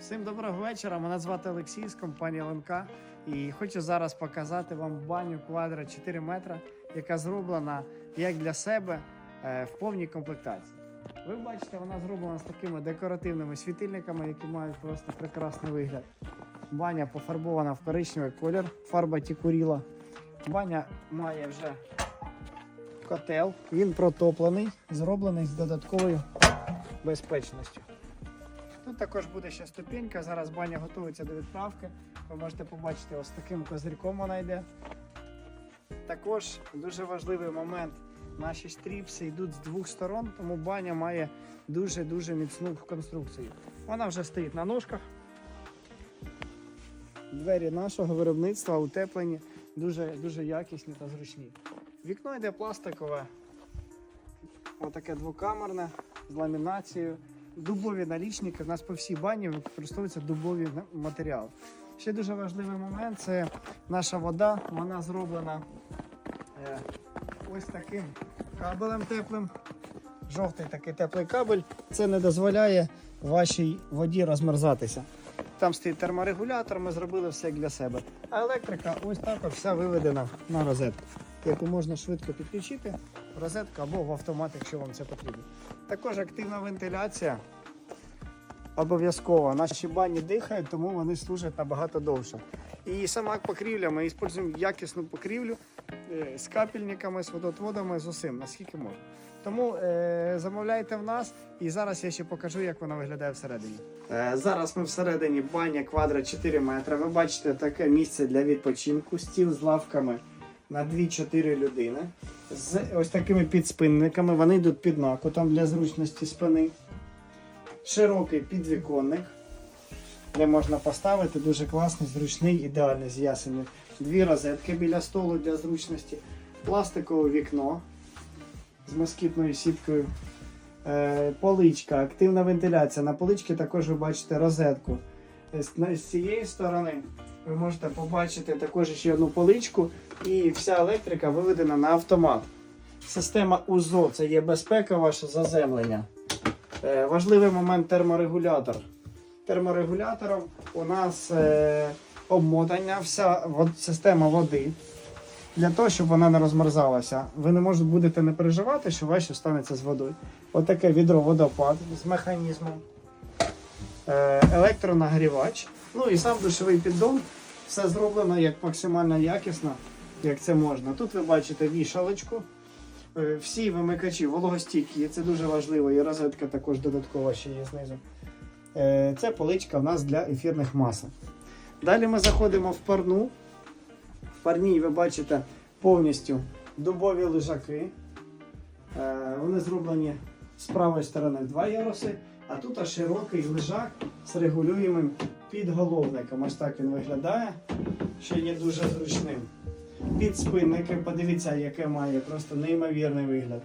Всім доброго вечора. Мене звати Олексій з компанії ЛНК. І хочу зараз показати вам баню квадра 4 метра, яка зроблена як для себе е, в повній комплектації. Ви бачите, вона зроблена з такими декоративними світильниками, які мають просто прекрасний вигляд. Баня пофарбована в коричневий колір, фарба тікуріла. Баня має вже котел, він протоплений, зроблений з додатковою безпечністю. Тут також буде ще ступенька. Зараз баня готується до відправки. Ви можете побачити ось таким козирьком вона йде. Також дуже важливий момент. Наші стріпси йдуть з двох сторон, тому баня має дуже-дуже міцну конструкцію. Вона вже стоїть на ножках. Двері нашого виробництва утеплені, дуже, дуже якісні та зручні. Вікно йде пластикове, отаке двокамерне з ламінацією. Дубові налічники. У нас по всій бані використовуються дубові на- матеріали. Ще дуже важливий момент це наша вода. Вона зроблена е, ось таким кабелем теплим. Жовтий такий теплий кабель. Це не дозволяє вашій воді розмерзатися. Там стоїть терморегулятор, ми зробили все як для себе. А електрика ось так вся виведена на розетку, яку можна швидко підключити розетку або в автомат, якщо вам це потрібно. Також активна вентиляція. Обов'язково. Наші бані дихають, тому вони служать набагато довше. І сама покрівля, ми використовуємо якісну покрівлю е, з капельниками, з водотводами, з усім, наскільки можна. Тому е, замовляйте в нас, і зараз я ще покажу, як вона виглядає всередині. Е, зараз ми всередині баня квадра 4 метри. Ви бачите таке місце для відпочинку, стіл з лавками на 2-4 людини. З ось такими підспинниками. Вони йдуть під накотом для зручності спини. Широкий підвіконник, де можна поставити дуже класний, зручний, ідеальний з. Дві розетки біля столу для зручності, пластикове вікно з москітною сіткою, е, поличка, активна вентиляція. На поличці також ви бачите розетку. З цієї сторони ви можете побачити також ще одну поличку, і вся електрика виведена на автомат. Система УЗО це є безпека, ваше заземлення. Е, важливий момент терморегулятор. Терморегулятором у нас е, обмотання, вся вод- система води. Для того, щоб вона не розмерзалася. Ви не можете будете не переживати, що ваше станеться з водою. Отаке відро водопад з механізмом. Е, електронагрівач. Ну і сам душовий піддон. Все зроблено як максимально якісно, як це можна. Тут ви бачите вішалочку. Е, Всі вимикачі вологостійкі, це дуже важливо, і розетка також додаткова ще є знизу. Е, Це поличка в нас для ефірних масок. Далі ми заходимо в парну. В парній ви бачите повністю дубові лежаки. Е, Вони зроблені з правої сторони в два яруси, а тут широкий лежак з регулюємим підголовником. Ось так він виглядає, що є дуже зручним підспинники. Подивіться, яке має просто неймовірний вигляд.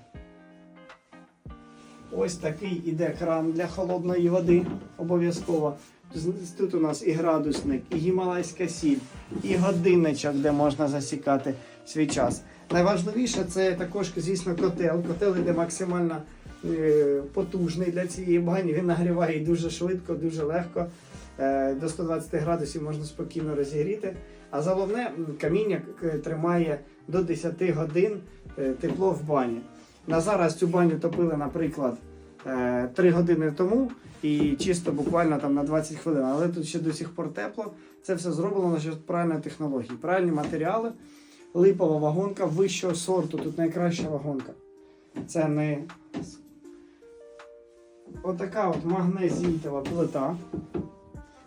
Ось такий іде кран для холодної води обов'язково. Тут у нас і градусник, і гімалайська сіль, і годинничок, де можна засікати свій час. Найважливіше це також, звісно, котел. Котел іде максимально потужний для цієї бані. Він нагріває дуже швидко, дуже легко. Е, до 120 градусів можна спокійно розігріти. А головне, каміння тримає до 10 годин е, тепло в бані. На зараз цю баню топили, наприклад, 3 години тому і чисто буквально там на 20 хвилин. Але тут ще до сих пор тепло. Це все зроблено за правильної технології, правильні матеріали, липова вагонка вищого сорту. Тут найкраща вагонка. Це не отака от магнезітова плита.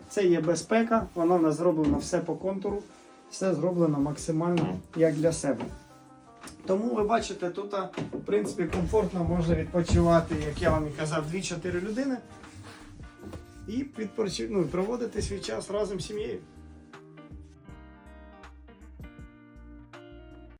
Це є безпека, вона в нас зроблено все по контуру, все зроблено максимально як для себе. Тому ви бачите, тут в принципі комфортно можна відпочивати, як я вам і казав, 2-4 людини і ну, проводити свій час разом з сім'єю.